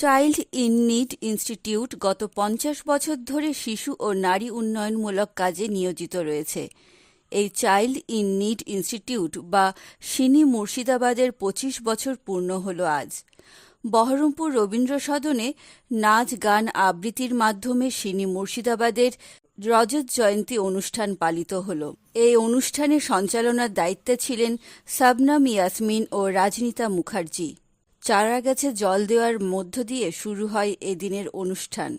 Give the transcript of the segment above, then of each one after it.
Child in need institute গত পঞ্চাশ বছর ধরে শিশু ও নারী উন্নয়নমূলক কাজে নিয়োজিত রয়েছে। এই চাইল্ড ইন নিড ইনস্টিটিউট বা সিনি মুর্শিদাবাদের পঁচিশ বছর পূর্ণ হল আজ। বহরমপুর রবীন্দ্র সদনে নাচ, গান আবৃত্তির মাধ্যমে সিনি মুর্শিদাবাদের রজত জয়ন্তী অনুষ্ঠান পালিত হল। এই অনুষ্ঠানে সঞ্চালনার দায়িত্বে ছিলেন সাবনাম ইয়াসমিন ও রাজনীতা মুখার্জি। চারা গাছে জল দেওয়ার মধ্য দিয়ে শুরু হয় এদিনের অনুষ্ঠান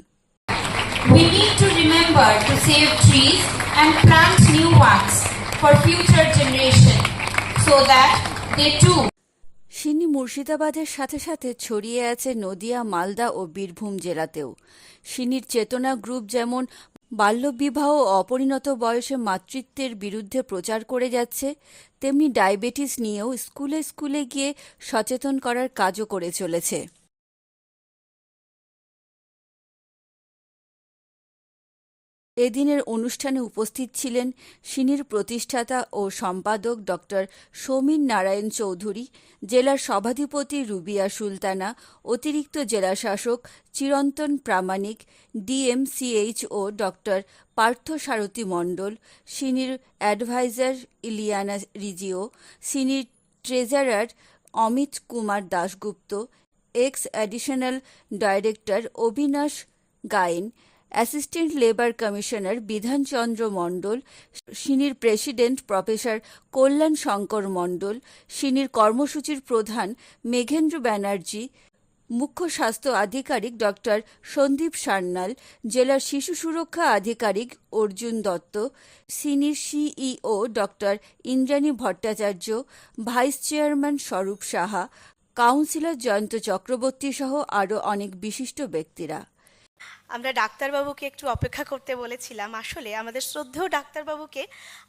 We need to remember to save trees and plant new ones for future generation so that they too সিনি মুর্শিদাবাদের সাথে সাথে ছড়িয়ে আছে নদিয়া মালদা ও বীরভূম জেলাতেও সিনির চেতনা গ্রুপ যেমন বাল্যবিবাহ অপরিণত বয়সে মাতৃত্বের বিরুদ্ধে প্রচার করে যাচ্ছে, তেমনি ডায়াবেটিস নিয়েও স্কুলে স্কুলে গিয়ে সচেতন করার কাজও করে চলেছে। এদিনের অনুষ্ঠানে উপস্থিত ছিলেন সিনির প্রতিষ্ঠাতা ও সম্পাদক ডক্টর সমীর নারায়ণ চৌধুরী, জেলার সভাধিপতি রুবিয়া সুলতানা, অতিরিক্ত জেলাশাসক চিরন্তন প্রামাণিক, ডিএমসিএইচ ও doctor Partha Sarathi Mondal, senior adviser Iliana Rizio, senior treasurer Amit Kumar Dasgupta, ex additional director Abinash Gayen assistant labour commissioner Bidhanchandra Mondal, senior president professor Kalyan Shankar Mondal, senior কর্মসূচির প্রধান মেঘেন্দ্র ব্যানার্জি, মুখ্য স্বাস্থ্য আধিকারিক doctor Sandeep Sanyal, জেলার শিশু সুরক্ষা আধিকারিক Arjun Dutta, senior CEO doctor Indrani Bhattacharya, vice chairman Swarup Saha, councillor Jayanta Chakraborty সহ আরও অনেক বিশিষ্ট ব্যক্তিরা। আমরা ডাক্তারবাবুকে একটু অপেক্ষা করতে বলেছিলাম। আসলে আমাদের শ্রদ্ধেয় ডাক্তারবাবুকে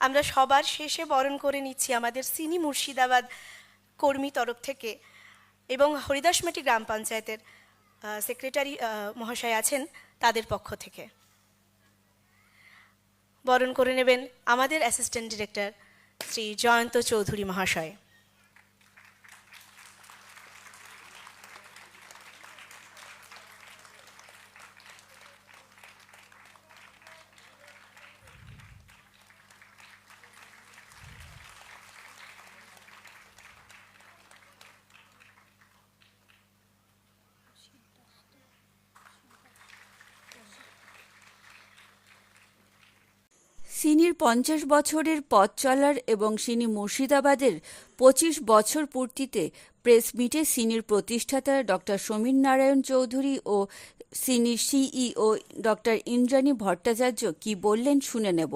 আমরা সবার শেষে বরণ করে নিচ্ছি আমাদের সিনি মুর্শিদাবাদ কর্মী তরফ থেকে এবং হরিদাসমাটি গ্রাম পঞ্চায়েতের সেক্রেটারি মহাশয় আছেন তাদের পক্ষ থেকে। বরণ করে নেবেন আমাদের অ্যাসিস্ট্যান্ট ডিরেক্টর শ্রী জয়ন্ত চৌধুরী মহাশয়। সিনির পঞ্চাশ বছরের পথ চলার এবং সিনি মুর্শিদাবাদের পঁচিশ বছর পূর্তিতে প্রেস মিটে সিনির প্রতিষ্ঠাতা ডক্টর সমীর নারায়ণ চৌধুরী ও senior CEO doctor Indrani Bhattacharya কি বললেন শুনে নেব।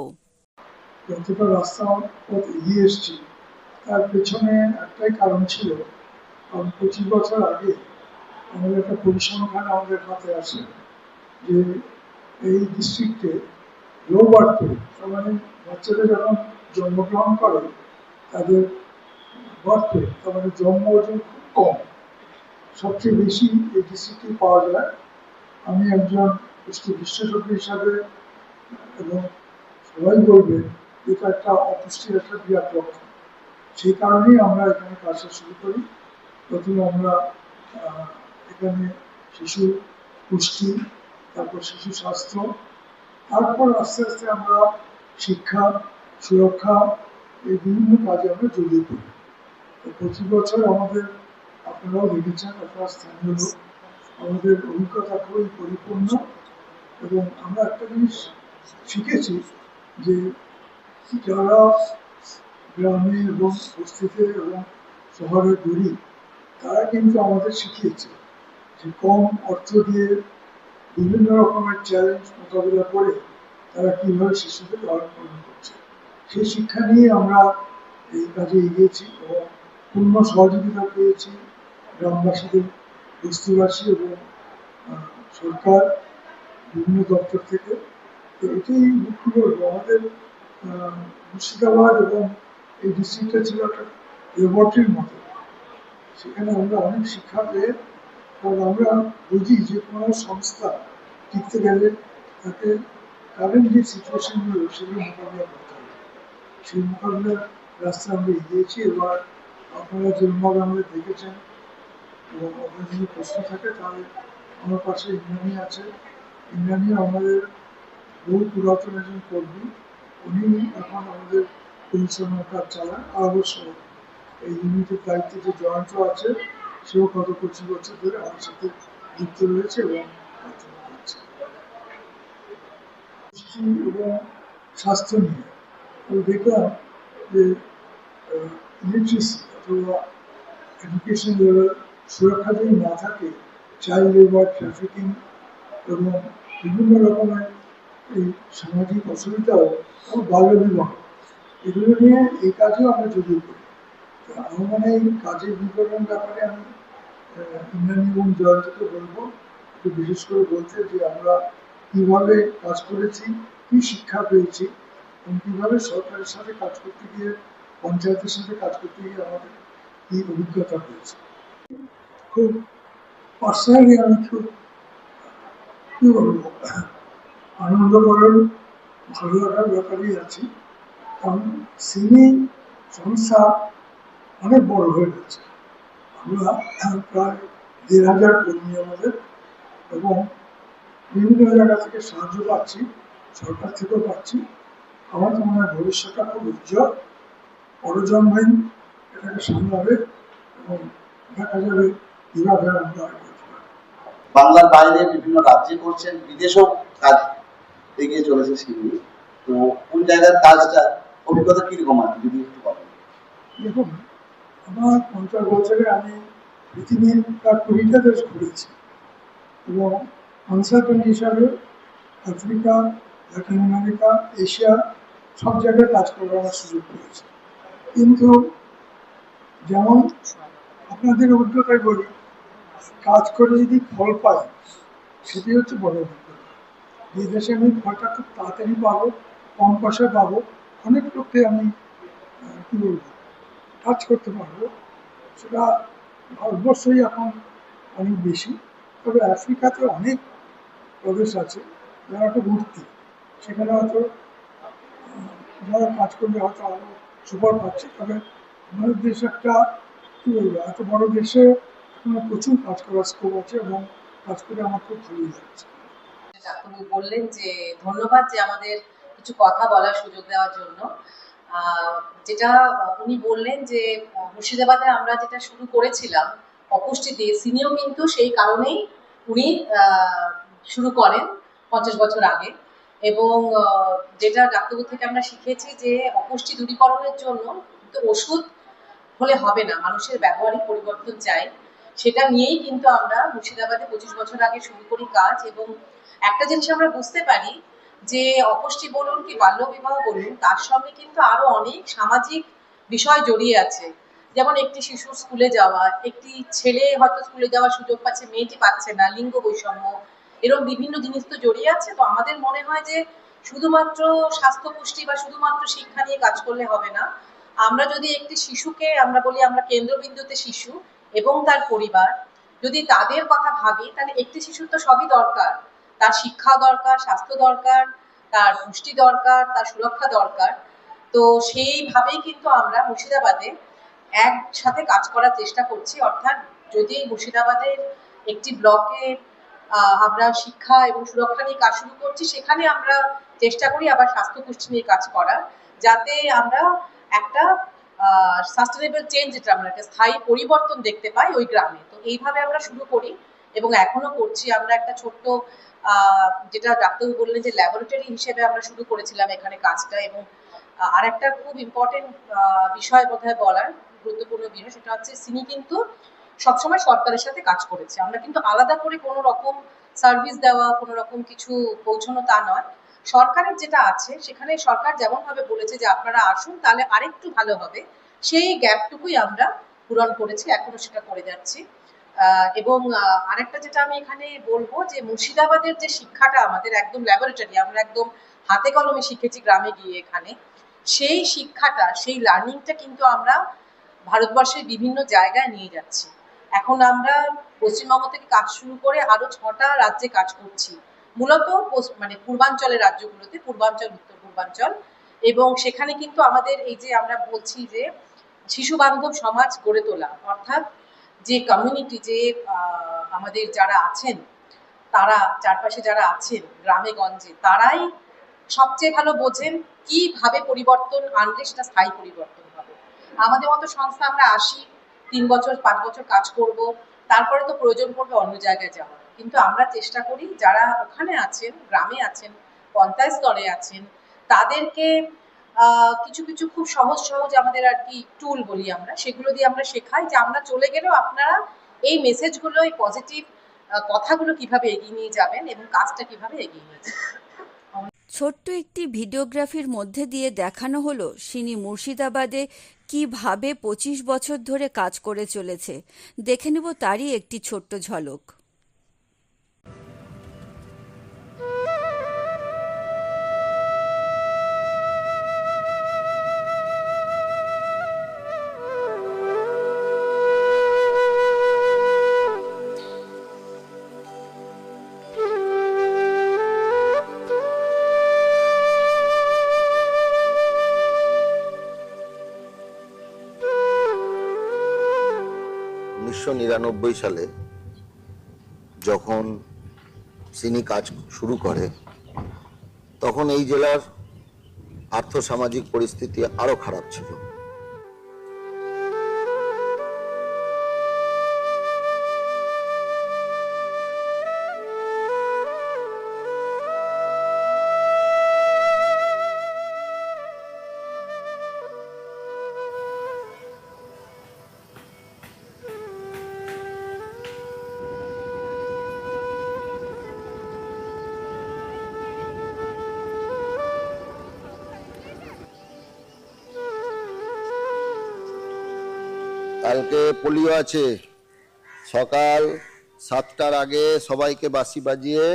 যতটা রাস্তা পথ এগিয়ে এসছি, তার পেছনে একটাই কারণ ছিল, কারণ পঁচিশ বছর আগে আমাদের একটা পরিসংখ্যান আমাদের হাতে আসে যে এই ডিস্ট্রিক্টে লো বার্থ তার মানে বাচ্চারা যখন জন্মগ্রহণ করে, তাদের বার্থ তার মানে জন্ম ওজন খুব কম। সবচেয়ে বেশি এই ডিস্ট্রিক্টে পাওয়া যায়। আমি একজন পুষ্টি বিশেষজ্ঞ হিসাবে, এবং সবাই বলবে, এটা একটা অপুষ্টির একটা বিরাট লক্ষণ। সেই কারণেই আমরা এখানে কাজটা শুরু করি। প্রথমে আমরা এখানে শিশু পুষ্টি, তারপর শিশু স্বাস্থ্য তারপর আস্তে আস্তে আমরা শিক্ষা, সুরক্ষা এই বিভিন্ন কাজে আমরা জড়িয়ে পড়ি। তো পঁচিশ বছর আমাদের, আপনারাও দেখেছেন আপনারা স্থানীয় লোক, আমাদের অভিজ্ঞতা খুবই পরিপূর্ণ এবং আমরা একটা জিনিস শিখেছি যে যারা গ্রামে এবং বস্তিতে এবং শহরে ঘুরি তারা কিন্তু আমাদের শিখিয়েছে যে কম অর্থ দিয়ে বিভিন্ন রকমের চ্যালেঞ্জ মোকাবিলা করে তারা কীভাবে শিশুদের লালন পালন করছে। সেই শিক্ষা নিয়ে আমরা এই কাজে এগিয়েছি এবং পূর্ণ সহযোগিতা পেয়েছি গ্রামবাসীদের, বস্তিবাসী এবং সরকার, বিভিন্ন দপ্তর থেকে। তো এটাই মুখ্য আমাদের মুর্শিদাবাদ এবং এই ডিস্ট্রিক্টটা ছিল একটা ল্যাবরেটরির মতো। সেখানে আমরা অনেক শিক্ষা পেয়ে আমরা বুঝি যে কোনো সংস্থা টিকতে গেলে তাকে কারেন্ট যে সিচুয়েশনগুলো সেগুলো মোকাবিলা করতে হবে। সেই মোকাবিলার রাস্তা আমরা এগিয়েছি এবার আপনারা যেভাবে আমাদের দেখেছেন, এবং আপনার যদি প্রশ্ন থাকে তাহলে আমার পাশে ইন্দ্রাণী আছে। ইন্দ্রাণী আমাদের বহু পুরাতন একজন কর্মী। উনি এখন আমাদের পরিচালনার কাজ চালান। আর অবশ্য এই ইউনিটের দায়িত্বে যে জয়ন্ত আছে সেও গত পঁচিশ বছর ধরে আমার সাথে যুক্ত রয়েছে এবং প্রার্থনা করছে। পুষ্টি এবং স্বাস্থ্য নিয়ে আমি দেখলাম যে লিটারেসি অথবা এডুকেশন লেভেল সুরক্ষা যদি না থাকে চাইল্ড লেবার ট্রাফিকিং এবং বিভিন্ন রকমের এই সামাজিক অসুবিধাও এবং বাল্য বিবাহ এগুলো নিয়ে এই কাজেও আমরা জড়িয়ে পড়ি। আমার মনে হয় এই কাজের বিবরণ ব্যাপারে আমি ইন্দ্রাণী এবং বিশেষ করে বলতে যে আমরা কীভাবে কাজ করেছি, কি শিক্ষা পেয়েছি, এবং কীভাবে সরকারের সাথে কাজ করতে গিয়ে, পঞ্চায়েতের সাথে কাজ করতে গিয়ে আমাদের অভিজ্ঞতা খুব পার্সোনালি আমি খুব ভালো লাগার ব্যাপারেই আছি। কারণ সিনি সংস্থা অনেক বড় হয়ে গেছে। আমরা প্রায় দেড় হাজার কর্মী আমাদের এবং বিভিন্ন জায়গা থেকে সাহায্য পাচ্ছি সরকার থেকেও পাচ্ছি। আমার তো মনে হয় ভবিষ্যৎটা খুব উজ্জ্বল। পরজন্মই এটাকে সামলাবে এবং দেখা যাবে কীভাবে আমরা বাংলার বাইরে বিভিন্ন রাজ্যে করছেন বিদেশেও কাজ এগিয়ে চলেছে সেগুলি তো কোন জায়গার কাজটা অভিজ্ঞতা কীরকম আছে যদি একটু বলেন? দেখুন আমার পঞ্চাশ বছরে আমি পৃথিবীর প্রায় কুড়িটা দেশ ঘুরেছি এবং কনসালটেন্ট হিসাবে আফ্রিকা ল্যাটিন আমেরিকা, এশিয়া সব জায়গায় কাজ করার সুযোগ পেয়েছি। কিন্তু যেমন আপনাদের অভিজ্ঞতায় বলি, কাজ করে যদি ফল পাই সেটি হচ্ছে বড় অভিজ্ঞতা। যে দেশে আমি ফলটা খুব তাড়াতাড়ি পাবো, কম পয়সায় পাবো, অনেক লোককে আমি কী বলব? কাজ করতে পারব, সেটা ভারতবর্ষই এখন অনেক বেশি। তবে আফ্রিকাতে অনেক প্রদেশ আছে যারা একটু ঘুরতি সেখানে হয়তো যারা কাজ করলে হয়তো আরও সুপার পাচ্ছে। তবে আমাদের দেশ একটা, কী বলব, এত বড় দেশে এখনও প্রচুর কাজ করার স্কোপ আছে এবং কাজ করে আমার খুব ভালোই লাগছে। বললেন যে, ধন্যবাদ যে আমাদের কিছু কথা বলার সুযোগ দেওয়ার জন্য। যেটা উনি বললেন যে মুর্শিদাবাদে আমরা যেটা শুরু করেছিলাম, অপুষ্টি দিয়ে সিনিও কিন্তু সেই কারণেই উনি শুরু করেন পঞ্চাশ বছর আগে। এবং যেটা ডাক্তারবাবু থেকে আমরা শিখেছি যে, অপুষ্টি দূরীকরণের জন্য কিন্তু ওষুধ হলে হবে না, মানুষের ব্যবহারিক পরিবর্তন চাই। সেটা নিয়েই কিন্তু আমরা মুর্শিদাবাদে পঁচিশ বছর আগে শুরু করি কাজ এবং একটা জিনিস আমরা বুঝতে পারি যে অপুষ্টি বলুন কি বাল্যবিবাহ বলুন, তার সঙ্গে কিন্তু আরও অনেক সামাজিক বিষয় জড়িয়ে আছে। যেমন একটি শিশু স্কুলে যাওয়া, একটি ছেলে হয়তো স্কুলে যাওয়ার সুযোগ পাচ্ছে, মেয়েটি পাচ্ছে না, লিঙ্গ বৈষম্য এরকম বিভিন্ন জিনিস তো জড়িয়ে আছে। তো আমাদের মনে হয় যে শুধুমাত্র স্বাস্থ্য পুষ্টি বা শুধুমাত্র শিক্ষা নিয়ে কাজ করলে হবে না। আমরা যদি একটি শিশুকে, আমরা বলি আমরা কেন্দ্রবিন্দুতে শিশু এবং তার পরিবার, যদি তাদের কথা ভাবি, তাহলে একটি শিশুর তো সবই দরকার। তার শিক্ষা দরকার, স্বাস্থ্য দরকার, তার পুষ্টি দরকার, তার সুরক্ষা দরকার। তো সেইভাবেই কিন্তু আমরা মুর্শিদাবাদে একসাথে কাজ করার চেষ্টা করছি। অর্থাৎ যদি মুর্শিদাবাদের একটি ব্লকে আমরা শিক্ষা এবং সুরক্ষা নিয়ে কাজ শুরু করছি, সেখানে আমরা চেষ্টা করি আবার স্বাস্থ্য পুষ্টি নিয়ে কাজ করার, যাতে আমরা একটা সাস্টেনেবল চেঞ্জ যেটা আমরা একটা স্থায়ী পরিবর্তন দেখতে পাই ওই গ্রামে। তো এইভাবে আমরা শুরু করি এবং এখনও করছি। আমরা একটা ছোট্ট যেটা ডাক্তারবাবু বললেন যে ল্যাবরেটরি হিসেবে আমরা শুরু করেছিলাম এখানে কাজটা এবং আর একটা খুব ইম্পর্টেন্ট বিষয় বোধহয় বলার গুরুত্বপূর্ণ বিষয় সেটা হচ্ছে সিনি কিন্তু সবসময় সরকারের সাথে কাজ করেছে। আমরা কিন্তু আলাদা করে কোনো রকম সার্ভিস দেওয়া, কোনো রকম কিছু পৌঁছানো তা নয়। সরকারের যেটা আছে, সেখানে সরকার যেমন ভাবে বলেছে যে আপনারা আসুন, তাহলে আরেকটু ভালো হবে। সেই গ্যাপটুকুই আমরা পূরণ করেছি, এখনও সেটা করে যাচ্ছি। এবং আরেকটা যেটা আমি এখানে বলব যে মুর্শিদাবাদের যে শিক্ষাটা আমাদের একদম ল্যাবরেটরি আমরা একদম হাতে কলমে শিখেছি গ্রামে গিয়ে এখানে, সেই শিক্ষাটা, সেই লার্নিংটা কিন্তু আমরা ভারতবর্ষের বিভিন্ন জায়গায় নিয়ে যাচ্ছি। এখন আমরা পশ্চিমবঙ্গ থেকে কাজ শুরু করে আরও ছটা রাজ্যে কাজ করছি। মূলত মানে পূর্বাঞ্চলের রাজ্যগুলোতে, পূর্বাঞ্চল, উত্তর পূর্বাঞ্চল। এবং সেখানে কিন্তু আমাদের এই যে আমরা বলছি যে শিশু বান্ধব সমাজ গড়ে তোলা, অর্থাৎ যে কমিউনিটি যে আমাদের যারা আছেন, তারা, চারপাশে যারা আছেন, গ্রামে, গঞ্জে, তারাই সবচেয়ে ভালো বোঝেন কীভাবে পরিবর্তন আনলে সেটা স্থায়ী পরিবর্তন হবে। আমাদের মতো সংস্থা আমরা আসি, তিন বছর, পাঁচ বছর কাজ করব, তারপরে তো প্রয়োজন পড়বে অন্য জায়গায় যাওয়ার। কিন্তু আমরা চেষ্টা করি, যারা ওখানে আছেন, গ্রামে আছেন, পঞ্চায়েত স্তরে আছেন, তাদেরকে কিছু কিছু খুব সহজ সহজ আমাদের আর কি টুল বলি আমরা। সেগুলো দিয়ে আমরা শেখাই যে আমরা চলে গেলেও আপনারা এই মেসেজগুলো এই পজিটিভ কথাগুলো কীভাবে এগিয়ে নিয়ে যাবেন এবং কাজটা কীভাবে এগিয়ে নিয়ে যাবেন। ছোট্ট একটি ভিডিওগ্রাফির মধ্যে দিয়ে দেখানো হলো সিনি মুর্শিদাবাদে কীভাবে পঁচিশ বছর ধরে কাজ করে চলেছে। দেখে নেব তারই একটি ছোট্ট ঝলক। নিরানব্বই সালে যখন সিনি কাজ শুরু করে, তখন এই জেলার আর্থসামাজিক পরিস্থিতি আরও খারাপ ছিল। কালকে পোলিও আছে। সকাল সাতটার আগে সবাইকে বাঁশি বাজিয়ে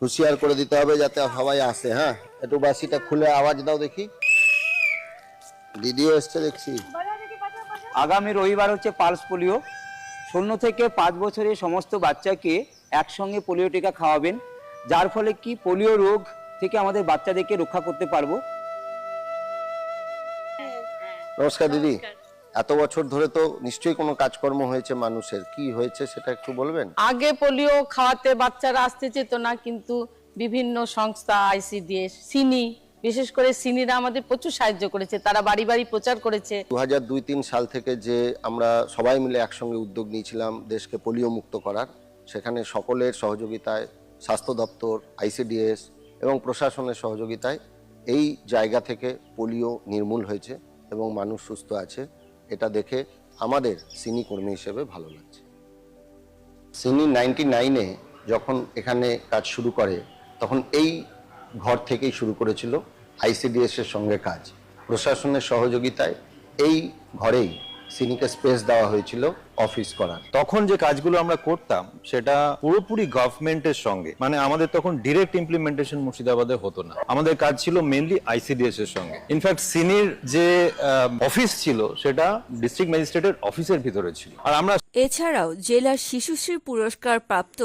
হুঁশিয়ার করে দিতে হবে যাতে সবাই আসে হ্যাঁ? একটু বাঁশিটা খুলে আওয়াজ দাও দেখি। দিদিও এসছে দেখছি। আগামী রবিবার হচ্ছে পালস পোলিও। শূন্য থেকে পাঁচ বছরের সমস্ত বাচ্চাকে একসঙ্গে পোলিও টিকা খাওয়াবেন। যার ফলে কি পোলিও রোগ থেকে আমাদের বাচ্চাদেরকে রক্ষা করতে পারব? নমস্কার দিদি। এত বছর ধরে তো নিশ্চয়ই কোনো কাজকর্ম হয়েছে মানুষের। কি হয়েছে সেটা একটু বলবেন? আগে পোলিও খাওয়াতে বাচ্চারা আসতে চেত না কিন্তু বিভিন্ন সংস্থা আইসিডিএস সিনি বিশেষ করে সিনিরা আমাদের প্রচুর সাহায্য করেছে তারা বাড়ি বাড়ি প্রচার করেছে। দু হাজার দুই তিন সাল থেকে যে আমরা সবাই মিলে একসঙ্গে উদ্যোগ নিয়েছিলাম দেশকে পোলিও মুক্ত করার সেখানে সকলের সহযোগিতায় স্বাস্থ্য দপ্তর আইসিডিএস এবং প্রশাসনের সহযোগিতায় এই জায়গা থেকে পোলিও নির্মূল হয়েছে এবং মানুষ সুস্থ আছে। এটা দেখে আমাদের সিনি কর্মী হিসেবে ভালো লাগছে। সিনি নাইনটি নাইনে যখন এখানে কাজ শুরু করে, তখন এই ঘর থেকেই শুরু করেছিল আইসিডিএস এর সঙ্গে কাজ। প্রশাসনের সহযোগিতায় এই ঘরেই সিনিকে স্পেস দেওয়া হয়েছিল। অফিস করার তখন যে কাজগুলো আমরা করতাম সেটা পুরোপুরি গভর্নমেন্টের সঙ্গে। মানে আমাদের তখন ডিরেক্ট ইমপ্লিমেন্টেশন মুর্শিদাবাদে হতো না। আমাদের কাজ ছিল মেনলি আইসিডিএস এর সঙ্গে। ইনফ্যাক্ট সিনির যে অফিস ছিল সেটা ডিস্ট্রিক্ট ম্যাজিস্ট্রেটের অফিসের ভিতরে ছিল। আর আমরা এছাড়াও জেলার শিশুশ্রী পুরস্কার প্রাপ্ত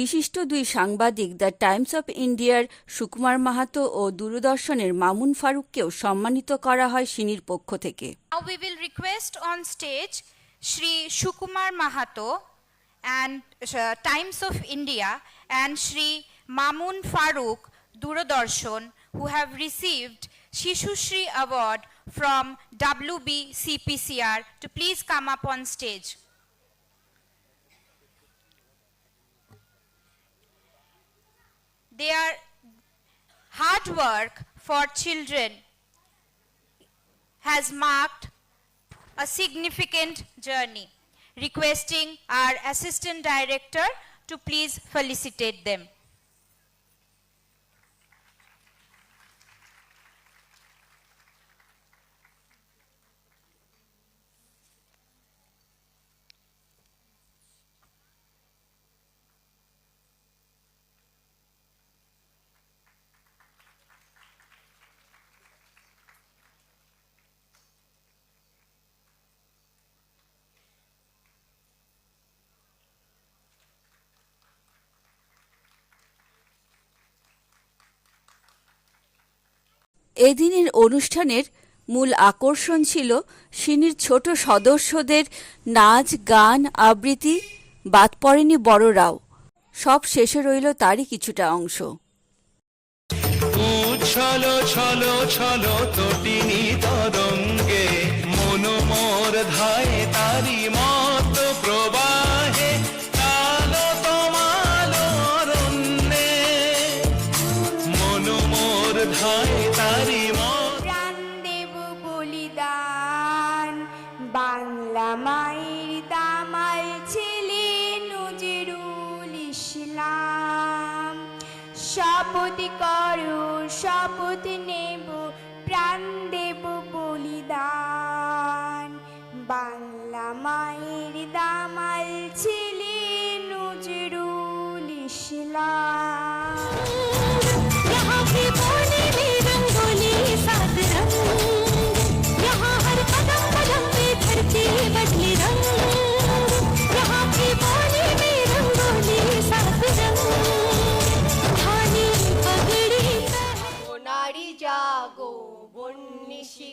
বিশিষ্ট দুই সাংবাদিক দ্য টাইমস অফ ইন্ডিয়ার সুকুমার মাহাতো ও দূরদর্শনের মামুন ফারুককেও সম্মানিত করা হয় সিনির পক্ষ থেকে। Now we will request on stage Shri Shukumar Mahato and uh, Times of India and Shri Mamun Farooq Doordarshan who have received Shishu Shri Award from WBCPCR to please come up on stage. Their hard work for children has marked a significant journey. Requesting our Assistant Director to please felicitate them. এদিনের অনুষ্ঠানের মূল আকর্ষণ ছিল সিনির ছোট সদস্যদের নাচ, গান, আবৃত্তি, বাদ পড়েনি বড়রাও সব শেষে রইল তারই কিছুটা অংশ। ছলো ছলো ছলো তটিনী তরঙ্গে, মনোমর ধায় তারি মত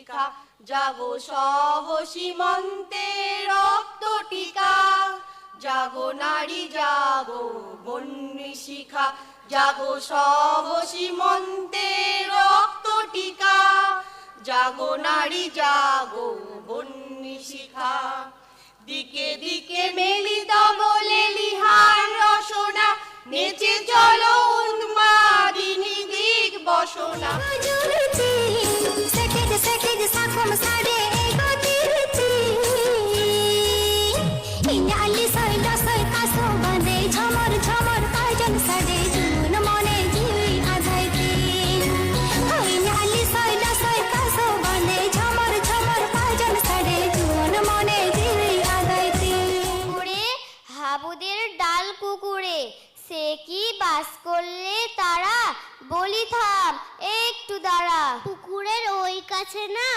শিখা জাগো সহ সীমন্তে রক্ত টিকা। জাগো নারী, জাগো বন্যী শিখা। জাগো সহ সীমন্তে রক্ত টিকা। জাগো নারী, জাগো বন্যী শিখা। দিকে দিকে মেলিত বলে লিহার রসনা। নেচে চলো উন্মাদিনী দিক বসনা। বলি থাম, একটু দাঁড়া। পুকুরের ওই কাছে না,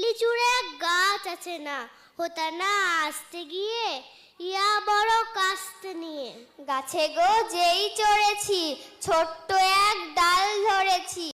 লিচুর এক গাছ আছে না। হোতা না আসতে গিয়ে, ইয়া বড় কাস্তে নিয়ে। গাছে গো যেই চড়েছি, ছোট্ট এক ডাল ধরেছি।